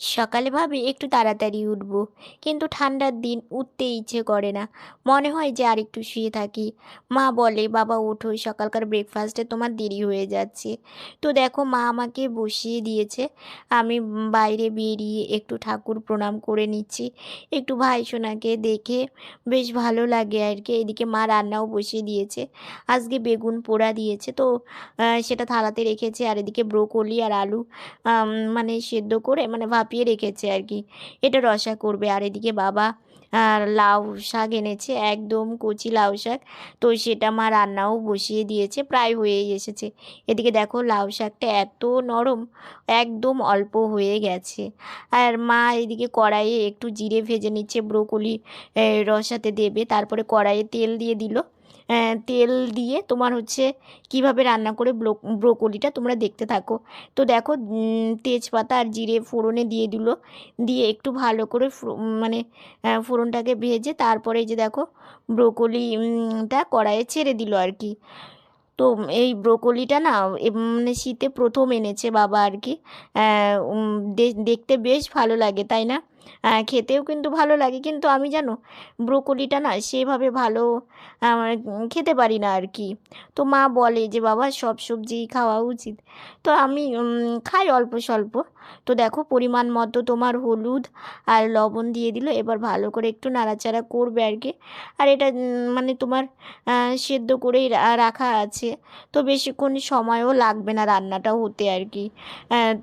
সকালে ভাবি একটু তাড়াতাড়ি উঠব, কিন্তু ঠান্ডার দিন উঠতে ইচ্ছে করে না। মনে হয় যে আর একটু শুয়ে থাকি। মা বলে, বাবা, ওঠো, সকালকার ব্রেকফাস্টে তোমার দেরি হয়ে যাচ্ছে। তো দেখো, মা আমাকে বসিয়ে দিয়েছে। আমি বাইরে বেরিয়ে একটু ঠাকুর প্রণাম করে নিচ্ছি। একটু ভাই সোনাকে দেখে বেশ ভালো লাগে আর কি। এদিকে মা রান্নাও বসিয়ে দিয়েছে। আজকে বেগুন পোড়া দিয়েছে। তো সেটা থালাতে রেখেছে। আর এদিকে ব্রোকলি আর আলু মানে সেদ্ধ করে মানে ভাপিয়ে রেখেছে আর কি এটা রসা করবে। আর এদিকে বাবা লাউ শাক এনেছে, একদম কচি লাউ শাক। তো সেটা মা রান্নাও বসিয়ে দিয়েছে, প্রায় হয়েই এসেছে। এদিকে দেখো লাউ শাকটা এত নরম, একদম অল্প হয়ে গেছে। আর মা এদিকে কড়াইয়ে একটু জিরে ভেজে নিচ্ছে, ব্রোকলি রসাতে দেবে। তারপরে কড়াইয়ে তেল দিয়ে দিল। তেল দিয়ে তোমার হচ্ছে কীভাবে রান্না করে ব্রো ব্রোকলিটা তোমরা দেখতে থাকো। তো দেখো তেজপাতা আর জিরে ফোড়নে দিয়ে দিল। দিয়ে একটু ভালো করে মানে ফোড়নটাকে ভেজে তারপরে যে দেখো ব্রোকলিটা কড়াইয়ে ছেড়ে দিল আর কি। তো এই ব্রোকলিটা না মানে শীতে প্রথম এনেছে বাবা আর কি। দেখতে বেশ ভালো লাগে, তাই না? খেতেও কিন্তু ভালো লাগে। কিন্তু আমি জানো, ব্রোকলিটা না সেভাবে ভালো খেতে পারি না আর কি তো মা বলে যে, বাবা, সব সবজিই খাওয়া উচিত। তো আমি খাই অল্প স্বল্প। তো দেখো, পরিমাণ মতো তোমার হলুদ আর লবণ দিয়ে দিল। এবার ভালো করে একটু নাড়াচাড়া করবে আর কি আর এটা মানে তোমার সেদ্ধ করেই রাখা আছে। তো বেশিক্ষণ সময়ও লাগবে না রান্নাটা হতে আর কি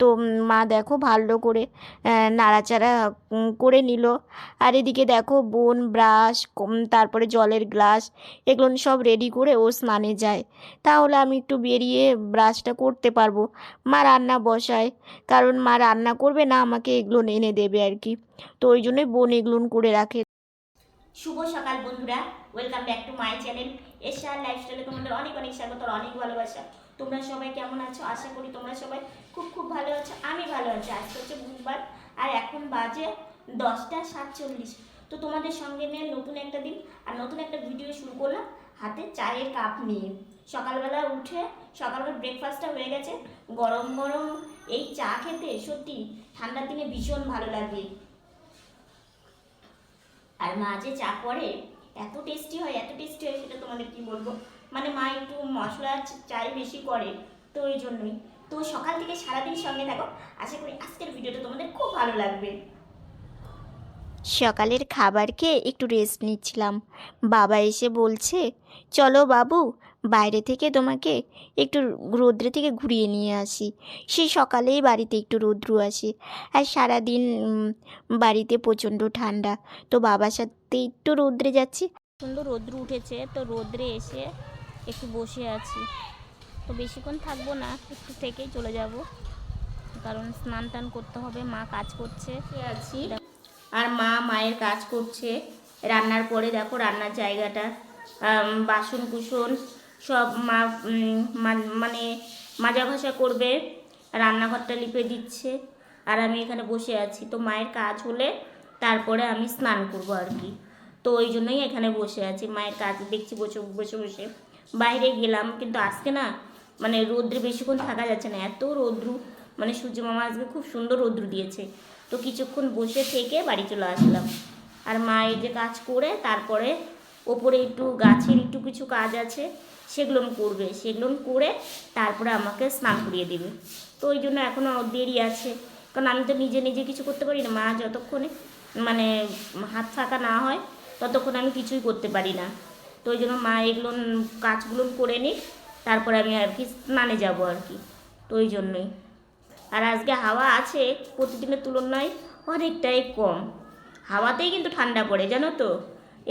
তো মা দেখো ভালো করে নাড়াচাড়া করে নিল। আর এদিকে দেখো বোন, ব্রাশ তারপরে জলের গ্লাস, এগুলো সব রেডি করে ও স্নানে যায়। তাহলে আমি একটু বেরিয়ে ব্রাশটা করতে পারব। মা রান্না বসায়, কারণ মা রান্না করবে না, আমাকে এগুলো এনে দেবে আর কি। তো ওই জন্যই বোন এগুলো করে রাখে। শুভ সকাল বন্ধুরা welcome back to my channel এশিয়ার লাইফস্টাইলে তোমাদের অনেক অনেক স্বাগত, অনেক ভালোবাসা। তোমরা সবাই কেমন আছো? আশা করি তোমরা সবাই খুব খুব ভালো আছো, আমি ভালো আছি। আজকে হচ্ছে বুধবার আর এখন বাজে দশটা সাতচল্লিশ। তো তোমাদের সঙ্গে নিয়ে নতুন একটা দিন আর নতুন একটা ভিডিও শুরু করলাম। হাতে চায়ের কাপ নিয়ে। সকালবেলা উঠে, সকালবেলা ব্রেকফাস্টটা হয়ে গেছে। গরম গরম এই চা খেতে সত্যি ঠান্ডার দিনে ভীষণ ভালো লাগে। আর মা যে চা করে, এত টেস্টি হয়, এত টেস্টি হয়, সেটা তোমাদের কি বলব? মানে মা একটু মশলা চাই বেশি করে। তো ওই জন্যই। তো সকাল থেকে সারাদিন সঙ্গে থাকো। আশা করি আজকের ভিডিওটা তোমাদের খুব ভালো লাগবে। সকালের খাবার খেয়ে একটু রেস্ট নিচ্ছিলাম। বাবা এসে বলছে চলো বাবু বাইরে থেকে তোমাকে একটু রোদ্রে থেকে ঘুরিয়ে নিয়ে আসি। সেই সকালেই বাড়িতে একটু রৌদ্র আসে। আর সারাদিন বাড়িতে প্রচণ্ড ঠান্ডা। তো বাবার সাথে একটু রৌদ্রে যাচ্ছি। সুন্দর রোদ্র উঠেছে তো রোদ্রে এসে একটু বসে আছি। তো বেশিক্ষণ থাকব না একটু থেকেই চলে যাব। কারণ স্নান টান করতে হবে মা কাজ করছে। আছি? আর মা মায়ের কাজ করছে। রান্নার পরে দেখো রান্নার জায়গাটা বাসন কুসন সব মা মা- মানে মাজা ঘষা করবে রান্নাঘরটা লিপে দিচ্ছে। আর আমি এখানে বসে আছি। তো মায়ের কাজ হলে তারপরে আমি স্নান করব আর কি। তো ওই জন্যই এখানে বসে আছি। মায়ের কাজ দেখছি বসে বসে বসে। বাইরে গেলাম কিন্তু আজকে না মানে রৌদ্রে বেশিক্ষণ থাকা যাচ্ছে না, এত রৌদ্রু। মানে সূর্য মামা আজকে খুব সুন্দর রৌদ্র দিয়েছে। তো কিছুক্ষণ বসে থেকে বাড়ি চলে আসলাম। আর মা এই যে কাজ করে, তারপরে ওপরে একটু গাছের একটু কিছু কাজ আছে, সেগুলো করবে। সেগুলো করে তারপরে আমাকে স্নান করিয়ে দেবে। তো ওই জন্য এখনও দেরি আছে। কারণ আমি তো নিজে নিজে কিছু করতে পারি না। মা যতক্ষণে মানে হাত ফাঁকা না হয়, ততক্ষণ আমি কিছুই করতে পারি না। তো ওই জন্য মা এগুলো কাজগুলো করে নিক। তারপরে আমি আর কি স্নানে যাব আর কি, তো ওই জন্যই। আর আজকে হাওয়া আছে প্রতিদিনের তুলনায় অনেকটাই কম। হাওয়াতেই কিন্তু ঠান্ডা পড়ে, জানো তো?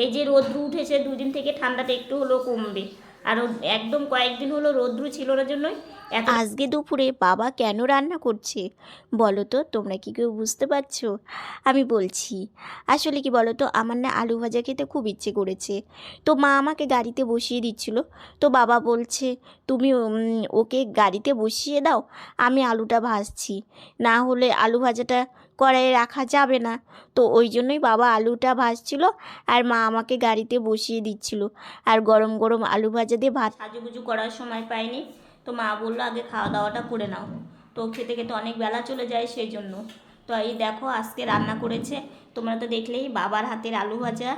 এই যে রোদ্রু উঠেছে দুদিন থেকে ঠান্ডাটা একটু হলেও কমবে। আর একদম কয়েকদিন হলো রোদ্রু ছিল না জন্যই আজকে দুপুরে বাবা কেন রান্না করছে? বলো তো তোমরা কি কেউ বুঝতে পারছ? আমি বলছি আসলে কি বলো তো আমার না আলু ভাজা খেতে খুব ইচ্ছে করেছে। তো মা আমাকে গাড়িতে বসিয়ে দিচ্ছিল। তো বাবা বলছে তুমি ওকে গাড়িতে বসিয়ে দাও আমি আলুটা ভাজছি। না হলে আলু ভাজাটা কড়াইয়ে রাখা যাবে না। তো ওই জন্যই বাবা আলুটা ভাজছিল আর মা আমাকে গাড়িতে বসিয়ে দিচ্ছিল। আর গরম গরম আলু ভাজা দিয়ে ভাত সাজুগুজু করার সময় পাইনি। তো মা বলল, আগে খাওয়া দাওয়াটা করে নাও। তো খেতে খেতে অনেক বেলা চলে যায় সেই জন্য। তো এই দেখো, আজকে রান্না করেছে। তোমরা তো দেখলেই বাবার হাতের আলু ভাজা।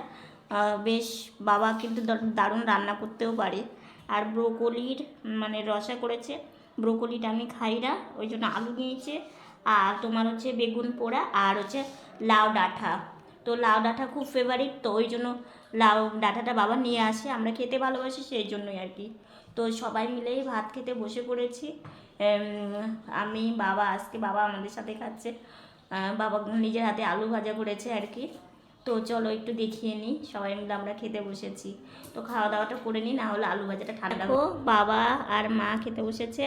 বেশ বাবা কিন্তু দারুণ রান্না করতেও পারে। আর ব্রোকলির মানে রসা করেছে। ব্রোকলিটা আমি খাই না, ওই জন্য আলু নিয়েছে। আর তোমার হচ্ছে বেগুন পোড়া, আর হচ্ছে লাউ ডাঁটা তো লাউ ডাঁটা খুব ফেভারিট তো ওই জন্য লাউ ডাঁটাটা বাবা নিয়ে আসে আমরা খেতে ভালোবাসি সেই জন্যই আর কি। তো সবাই মিলেই ভাত খেতে বসে পড়েছি। আমি বাবা আজকে বাবা আমাদের সাথে খাচ্ছে। বাবা নিজের হাতে আলু ভাজা করেছে আর কি। তো চলো একটু দেখিয়ে নিই সবাই মিলে আমরা খেতে বসেছি। তো খাওয়া দাওয়াটা করে নিই না হলে আলু ভাজাটা ঠান্ডা বাবা আর মা খেতে বসেছে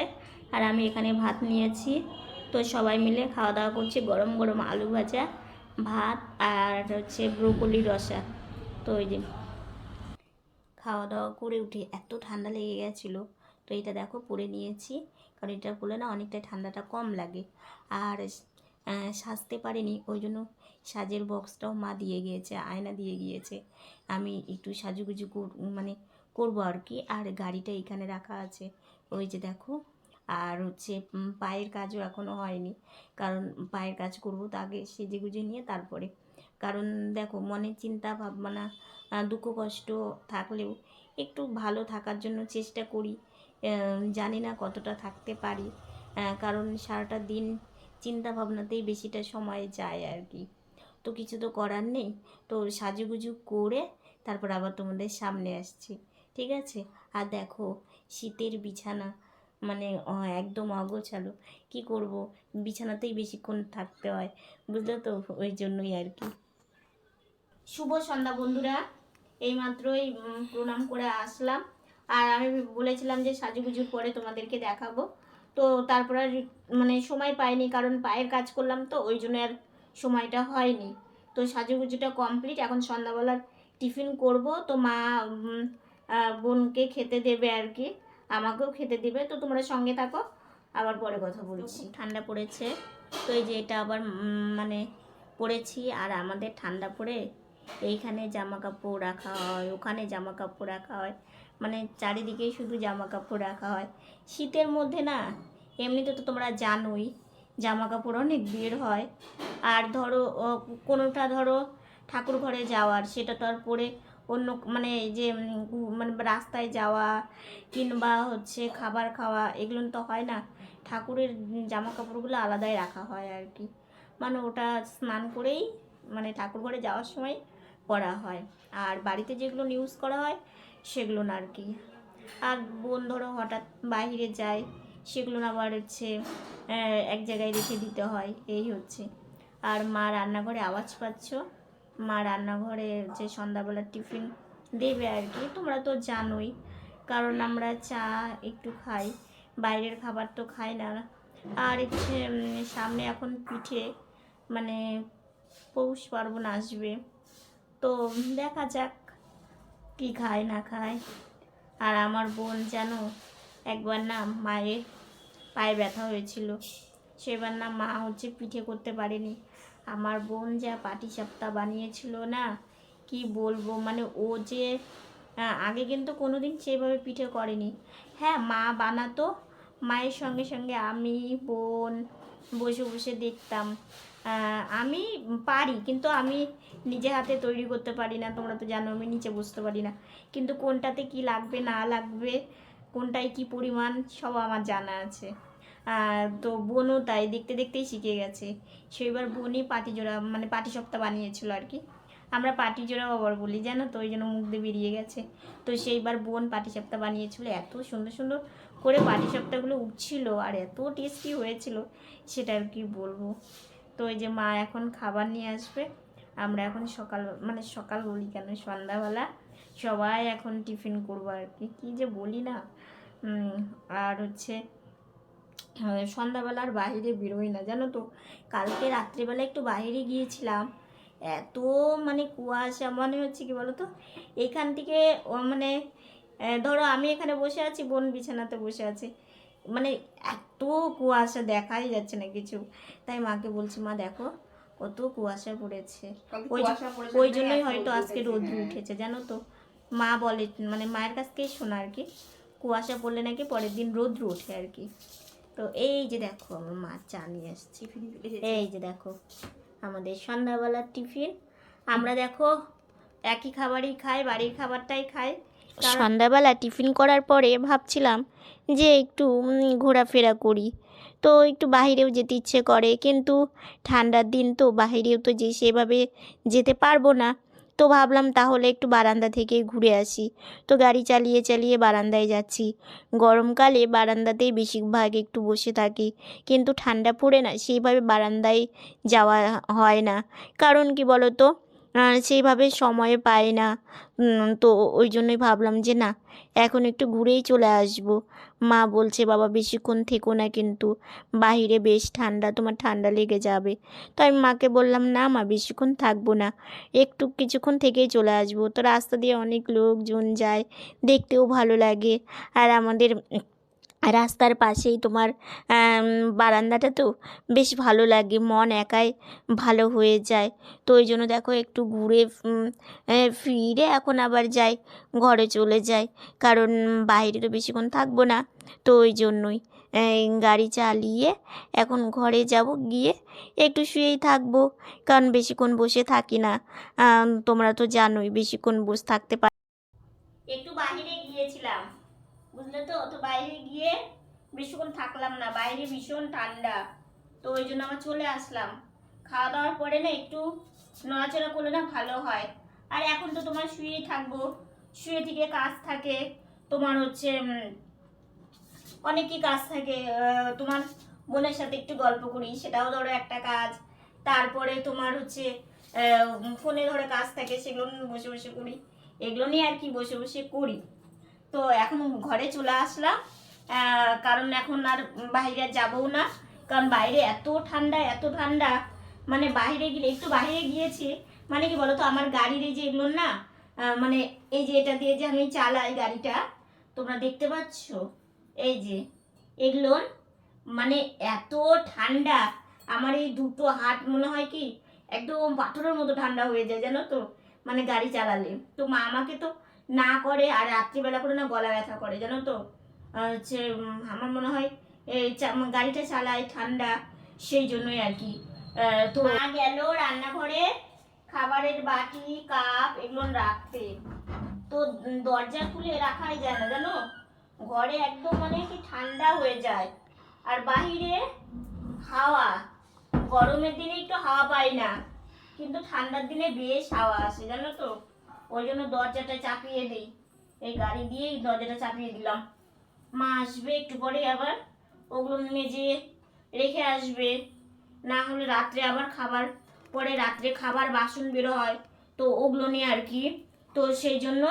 আর আমি এখানে ভাত নিয়েছি। তো সবাই মিলে খাওয়া দাওয়া করছি গরম গরম আলু ভাজা। ভাত আর হচ্ছে ব্রোকলি রসা। তো ওই যে খাওয়া দাওয়া করে উঠে এত ঠান্ডা লেগে গেছিল। তো এটা দেখো পরে নিয়েছি, কারণ এটা পরে না অনেকটা ঠান্ডাটা কম লাগে। আর সাজতে পারিনি, ওই জন্য সাজের বক্সটাও মা দিয়ে গিয়েছে, আয়না দিয়ে গিয়েছে। আমি একটু সাজুগুজু মানে করব আর কি, আর গাড়িটা এখানে রাখা আছে। ওই যে দেখো আর হচ্ছে পায়ের কাজও এখনও হয়নি। কারণ পায়ের কাজ করব তো আগে সেজে গুজে নিয়ে তারপরে। কারণ দেখো মনে চিন্তা, ভাবনা দুঃখ, কষ্ট থাকলেও একটু ভালো থাকার জন্য চেষ্টা করি। জানি না কতটা থাকতে পারি। কারণ সারাটা দিন চিন্তা ভাবনাতেই বেশিটা সময় যায় আর কি। তো কিছু তো করার নেই। তো সাজুগুজু করে তারপর আবার তোমাদের সামনে আসছি। ঠিক আছে? আর দেখো, শীতের বিছানা মানে একদম অগোছালো। কি করব? বিছানাতেই বেশিক্ষণ থাকতে হয়, বুঝলে তো? ওই জন্যই আর কি। শুভ সন্ধ্যা বন্ধুরা, এইমাত্রই প্রণাম করে আসলাম। আর আমি বলেছিলাম যে সাজুগুজুর পরে তোমাদেরকে দেখাবো। তো তারপর আর মানে সময় পাইনি, কারণ পায়ের কাজ করলাম তো, ওই জন্য আর সময়টা হয়নি। তো সাজুগুজুটা কমপ্লিট, এখন সন্ধ্যাবেলার টিফিন করব। তো মা বোনকে খেতে দেবে আর কি। আমাকেও খেতে দেবে। তো তোমরা সঙ্গে থাকো আবার পরে কথা বলছি। ঠান্ডা পড়েছে। তো এই যে এটা আবার মানে পড়েছি আর আমাদের ঠান্ডা পড়ে এইখানে জামা কাপড় রাখা হয় ওখানে জামা কাপড় রাখা হয়। মানে চারিদিকেই শুধু জামা কাপড় রাখা হয়। শীতের মধ্যে না এমনিতে তো তোমরা জানোই জামা কাপড় অনেক বের হয়। আর ধরো কোনোটা ধরো ঠাকুর ঘরে যাওয়ার সেটা তো আর পরে অন্য মানে এই যে মানে রাস্তায় যাওয়া কিংবা হচ্ছে খাবার খাওয়া, এগুলো তো হয় না। ঠাকুরের জামা কাপড়গুলো আলাদাই রাখা হয় আর কি। মানে ওটা স্নান করেই মানে ঠাকুর ঘরে যাওয়ার সময় পরা হয়। আর বাড়িতে যেগুলো ইউজ করা হয়, সেগুলো না আর কি। আর বোন ধরো হঠাৎ বাইরে যায়, সেগুলো আবার হচ্ছে এক জায়গায় রেখে দিতে হয়। এই হচ্ছে। আর মা রান্নাঘরে আওয়াজ পাচ্ছ? মা রান্নাঘরে যে সন্ধ্যাবেলার টিফিন দেবে আর কি, তোমরা তো জানোই। কারণ আমরা চা একটু খাই, বাইরের খাবার তো খাই না। আর সামনে এখন পিঠে মানে পৌষ পার্বণ আসবে। তো দেখা যাক কি খায়, না খায়। আর আমার বোন, জানো, একবার না মায়ের পায়ে ব্যথা হয়েছিল। সেবার না মা হচ্ছে পিঠে করতে পারেনি। আমার বোন যা পাটি সাপ্তা বানিয়েছিল না, কি বলব? মানে ও যে আগে কিন্তু কোনোদিন সেভাবে পিঠে করেনি। হ্যাঁ মা বানাতো, মায়ের সঙ্গে সঙ্গে আমি, বোন বসে বসে দেখতাম। আমি পারি, কিন্তু আমি নিজে হাতে তৈরি করতে পারি না, তোমরা তো জানো, আমি নিচে বসতে পারি না। কিন্তু কোনটাতে কি লাগবে, না লাগবে, কোনটায় কি পরিমাণ, সব আমার জানা আছে। তো বোনও তাই দেখতে দেখতেই শিখে গেছে। সেইবার বোনই পাটি জোড়া মানে পাটি সপ্তাহ বানিয়েছিল আর কি। আমরা পাটি জোড়াও আবার বলি, জানো তো, ওই জন্য মুখ দিয়ে বেরিয়ে গেছে। তো সেইবার বোন পাটি সপ্তাহ বানিয়েছিল, এত সুন্দর সুন্দর করে পাটি সপ্তাহগুলো উঠছিল আর এত টেস্টি হয়েছিল, সেটা আর কি বলব। তো ওই যে মা এখন খাবার নিয়ে আসবে, আমরা এখন সকাল মানে সকাল বলি কেন, সন্ধ্যাবেলা সবাই এখন টিফিন করব আর কি। কী যে বলি না। আর হচ্ছে সন্ধ্যাবেলার বাইরে বেরোই না জানো তো? কালকে রাত্রিবেলা একটু বাইরে গিয়েছিলাম। এত মানে কুয়াশা মনে হচ্ছে কি বলো তো এখান থেকে মানে ধরো আমি এখানে বসে আছি বোন বিছানাতে বসে আছে। মানে এত কুয়াশা দেখাই যাচ্ছে না কিছু। তাই মাকে বলছি মা দেখো কত কুয়াশা পড়েছে। ওই ওই জন্যই হয়তো আজকে রোদ্র উঠেছে জানো তো? মা বলে মানে মায়ের কাছ থেকেই শোনা আর কি কুয়াশা পড়লে নাকি পরের দিন রোদ্র ওঠে আর কি। তো এই যে দেখো আমার মা চা নিয়ে আসছি। এই যে দেখো আমাদের সন্ধ্যাবেলার টিফিন। আমরা দেখো একই খাবারই খাই বাড়ির খাবারটাই খাই। সন্ধ্যাবেলা টিফিন করার পরে ভাবছিলাম যে একটু ঘোরাফেরা করি। তো একটু বাইরেও যেতে ইচ্ছে করে কিন্তু ঠান্ডার দিন তো বাইরেও তো যে সেভাবে যেতে পারব না। তো ভাবলাম তাহলে একটু বারান্দা থেকে ঘুরে আসি। তো গাড়ি চালিয়ে চালিয়ে বারান্দায় যাচ্ছি। গরমকালে বারান্দাতেই বেশিরভাগ একটু বসে থাকি। কিন্তু ঠান্ডা পড়ে না সেইভাবে বারান্দায় যাওয়া হয় না। কারণ কি বলো তো আহ, সেইভাবে সময় পাই না। তো ওই জন্যই ভাবলাম যে না, এখন একটু ঘুরেই চলে আসব। মা বলছে, বাবা, বেশিক্ষণ থেকো না কিন্তু। বাইরে বেশ ঠান্ডা, তোমার ঠান্ডা লেগে যাবে। তো আমি মাকে বললাম, না মা, বেশিক্ষণ থাকব না। একটু কিছুক্ষণ থেকেই চলে আসব। তো রাস্তা দিয়ে অনেক লোকজন যায়, দেখতেও ভালো লাগে। আর আমাদের রাস্তার পাশেই তোমার বারান্দাটা তো বেশ ভালো লাগে, মন একাই ভালো হয়ে যায়। তো ওই জন্য দেখো একটু ঘুরে ফিরে এখন আবার যাই, ঘরে চলে যাই। কারণ বাইরে তো বেশিক্ষণ থাকব না, তো ওই জন্যই গাড়ি চালিয়ে এখন ঘরে যাব, গিয়ে একটু শুয়েই থাকব। কারণ বেশিক্ষণ বসে থাকি না তোমরা তো জানোই বেশিক্ষণ বসে থাকতে পার একটু বাইরে গিয়েছিলাম। বুঝলে তো তো বাইরে গিয়ে বেশিক্ষণ থাকলাম না, বাইরে ভীষণ ঠান্ডা। তো ওই জন্য আমার চলে আসলাম। খাওয়া দাওয়ার পরে না একটু নড়াচড়া করলে না ভালো হয়। আর এখন তো তোমার শুয়েই থাকব। শুয়ে থেকে কাজ থাকে। তোমার হচ্ছে অনেকই কাজ থাকে। তোমার বোনের সাথে একটু গল্প করি, সেটাও ধরো একটা কাজ। তারপরে তোমার হচ্ছে ফোনে ধরো কাজ থাকে, সেগুলো বসে বসে করি। এগুলো নিয়ে আর কি বসে বসে করি। তো এখন ঘরে চলে আসলাম। কারণ এখন আর বাইরে যাবও না। কারণ বাইরে এত ঠান্ডা এত ঠান্ডা। মানে বাইরে গেলে একটু বাইরে গিয়েছি। মানে কি বলতো, আমার গাড়ির এই যে এগুলো না মানে এই যে এটা দিয়ে যে আমি চালাই গাড়িটা, তোমরা দেখতে পাচ্ছ? এই যে এগুলো মানে এত ঠান্ডা। আমার এই দুটো হাত মনে হয় কি, একদম পাথরের মতো ঠান্ডা হয়ে যায়, জানো তো? মানে গাড়ি চালালে। তো মা আমাকে তো না করে আর রাত্রিবেলা করে না গলা ব্যথা করে, জানো তো? হচ্ছে আমার মনে হয় এই গাড়িটা চালাই ঠান্ডা, সেই জন্যই আর কি। তো মা গেল রান্নাঘরে, খাবারের বাটি, কাপ এগুলো রাখতে। তো দরজা খুলে রাখাই যায় না, জানো? ঘরে একদম মানে কি ঠান্ডা হয়ে যায়। আর বাহিরে হাওয়া, গরমের দিনে একটু হাওয়া পাই না, কিন্তু ঠান্ডার দিনে বেশ হাওয়া আসে, জানো তো? ওই জন্য দরজাটা চাপিয়ে দিই। এই গাড়ি দিয়েই দরজাটা চাপিয়ে দিলাম। মা আসবে একটু পরে আবার। ওগুলো মেজে রেখে আসবে। না হলে রাত্রে আবার খাবার, পরে রাত্রে খাবার, বাসন বেরো হয়। তো ওগুলো নিয়ে আর কি। তো সেই জন্য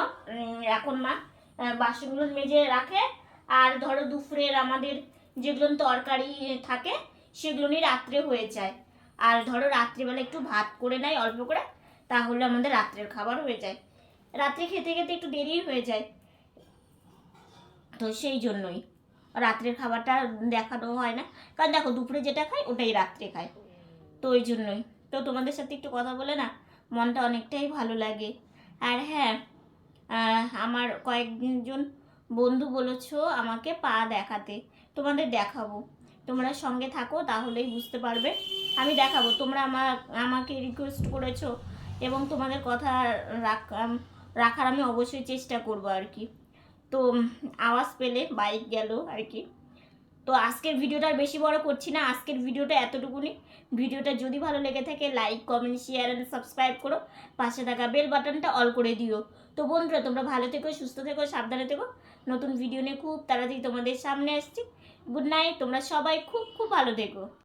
এখন মা বাসনগুলো মেজে রাখে। আর ধরো দুপুরের আমাদের যেগুলো তরকারি থাকে, সেগুলো নিয়ে রাত্রে হয়ে যায়। আর ধরো রাত্রিবেলা একটু ভাত করে নেয় অল্প করে, তাহলে আমাদের রাত্রের খাবার হয়ে যায়। রাত্রে খেতে খেতে একটু দেরি হয়ে যায়। তো সেই জন্যই। রাত্রের খাবারটা দেখানো হয় না। কারণ দেখো, দুপুরে যেটা খাই ওটাই রাত্রে খাই তো ওই জন্যই। তো তোমাদের সাথে একটু কথা বলে না, মনটা অনেকটাই ভালো লাগে। আর হ্যাঁ আমার কয়েকজন বন্ধু বলেছ আমাকে পা দেখাতে। তোমাদের দেখাবো। তোমরা সঙ্গে থাকো, তাহলেই বুঝতে পারবে। আমি দেখাবো। তোমরা আমার, আমাকে রিকোয়েস্ট করেছ এবং তোমাদের কথা রাখ রাখার আমি অবশ্যই চেষ্টা করব আর কি। তো আওয়াজ পেলে বাইক গেল আর কি। তো আজকের ভিডিওটা বেশি বড় করছি না, আজকের ভিডিওটা এতটুকুনি। ভিডিওটা যদি ভালো লেগে থাকে like comment share and subscribe করো। পাশে থাকা বেল বাটনটা অল করে দিও। তো বন্ধুরা, তোমরা ভালো থেকো, সুস্থ থেকো, সাবধানে থেকো। নতুন ভিডিও নিয়ে খুব তাড়াতাড়ি তোমাদের সামনে আসছি। গুড নাইট তোমরা সবাই খুব খুব ভালো থেকো।